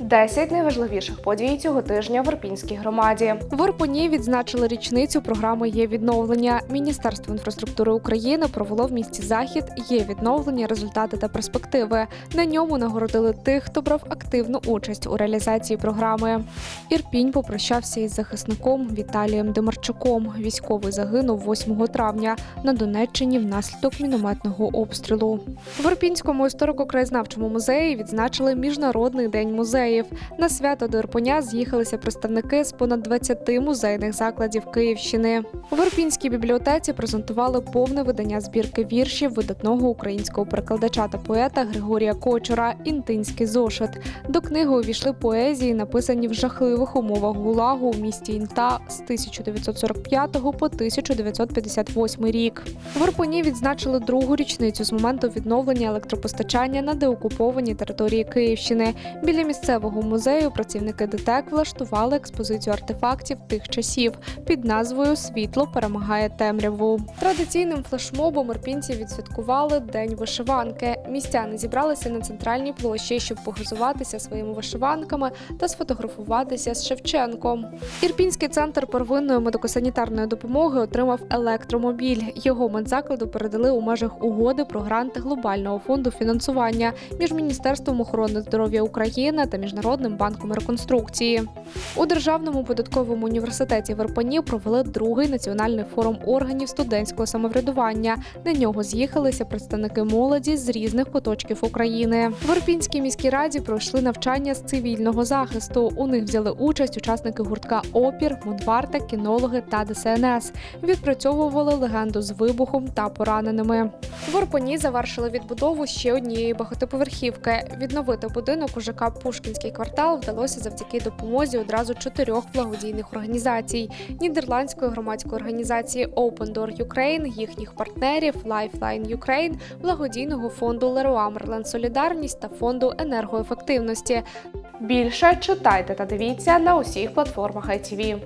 10 найважливіших подій цього тижня в Ірпінській громаді. В Ірпені відзначили річницю програми Є відновлення. Міністерство інфраструктури України провело в місті Захід Є відновлення, результати та перспективи. На ньому нагородили тих, хто брав активну участь у реалізації програми. Ірпінь попрощався із захисником Віталієм Демарчуком. Військовий загинув 8 травня на Донеччині внаслідок мінометного обстрілу. В Ірпінському історико-краєзнавчому музеї відзначили Міжнародний день музеїв. На свято до Ірпеня з'їхалися представники з понад 20 музейних закладів Київщини. В Ірпінській бібліотеці презентували повне видання збірки віршів видатного українського перекладача та поета Григорія Кочура Інтинський зошит. До книги увійшли поезії, написані в жахливих умовах ГУЛАГу у місті Інта з 1945 по 1958 рік. В Ірпені відзначили другу річницю з моменту відновлення електропостачання на деокупованій території Київщини. Біля місцевого музею працівники ДТЕК влаштували експозицію артефактів тих часів під назвою Світло перемагає темряву. Традиційним флешмобом ірпінці відсвяткували День вишиванки. Містяни зібралися на центральній площі, щоб погазуватися своїми вишиванками та сфотографуватися з Шевченком. Ірпінський центр первинної медико-санітарної допомоги отримав електромобіль. Його медзакладу передали у межах угоди про гранти глобального фонду фінансування між Міністерством охорони здоров'я України та Міжнародним банком реконструкції. У Державному податковому університеті в Ірпені провели другий національний форум органів студентського самоврядування. На нього з'їхалися представники молоді з різних куточків України. В Ірпінській міській раді пройшли навчання з цивільного захисту. У них взяли участь учасники гуртка Опір, Мудварта, кінологи та ДСНС. Відпрацьовували легенду з вибухом та пораненими. В Ірпені завершили відбудову ще однієї багатоповерхівки. Відновити будинок у ЖК Пушкінський квартал вдалося завдяки допомозі одразу чотирьох благодійних організацій: нідерландської громадської організації Open Door Ukraine, їхніх партнерів Lifeline Ukraine, благодійного фонду Leroy Merlin Солідарність та фонду енергоефективності. Більше читайте та дивіться на усіх платформах ITV.